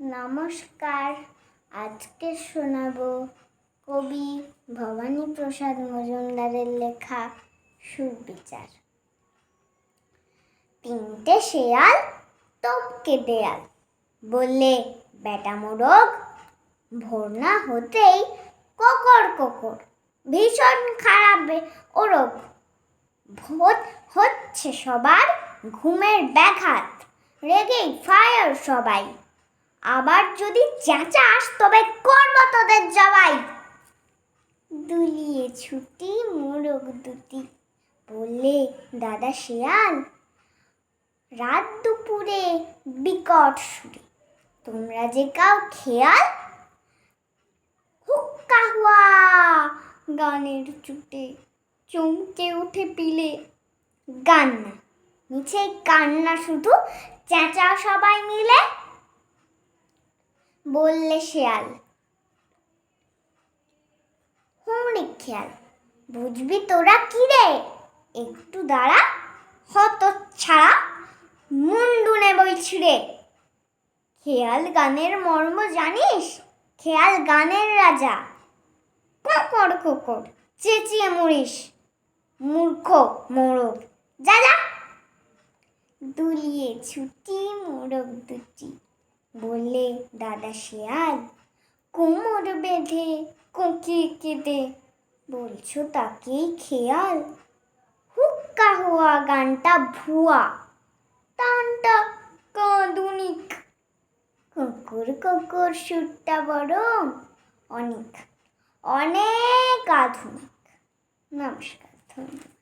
নমস্কার। আজকে শোনাবো কবি ভবানী প্রসাদ মজুমদারের লেখা সুবিচার তিনটে শেয়াল টপকে দেয়াল। বললে, বেটা মোরগ, ভোর না হতেই কোকর কোকর, ভীষণ খারাপ ওরগ। ভোট হচ্ছে সবার ঘুমের ব্যাঘাত, রেগেই ফায়ার সবাই। আবার যদি চেঁচাস, তবে করব তোদের জবাই। দুলিয়ে ছুটি, মোরগ দুটি, বললে, দাদা শিয়াল, রাত দুপুরে বিকট সুরে, তোমরা যে কাউ খেয়াল? হুক্কা হুয়া, গানের চুটে চমকে উঠে পিলে। গান না মিছে কান্না শুধু চেঁচা সবাই মিলে। বললে শেয়াল। হুমড়ি খেয়াল। বুঝবি তোরা কি রে? একটু দাঁড়া হত ছাড়া মুন্ডু নেবই ছিঁড়ে খেয়াল গানের মর্ম জানিস? খেয়াল গানের রাজা। কোকর কোকর চেঁচিয়ে মরিস। মূর্খ, মোরগ। যা যা। দুলিয়ে ছুটি, মোরগ দুটি। বললে, দাদা শিয়াল, কোমর বেঁধে কোঁকিয়ে কেঁদে। বলছো তাকেই খেয়াল? হুক্কা হুয়া গানটা ভুয়া, টানটা কাঁদুনিক। কুকুর কুকুর সুরটা বরং অনেক অনেক আধুনিক। নমস্কার, ধন্যবাদ।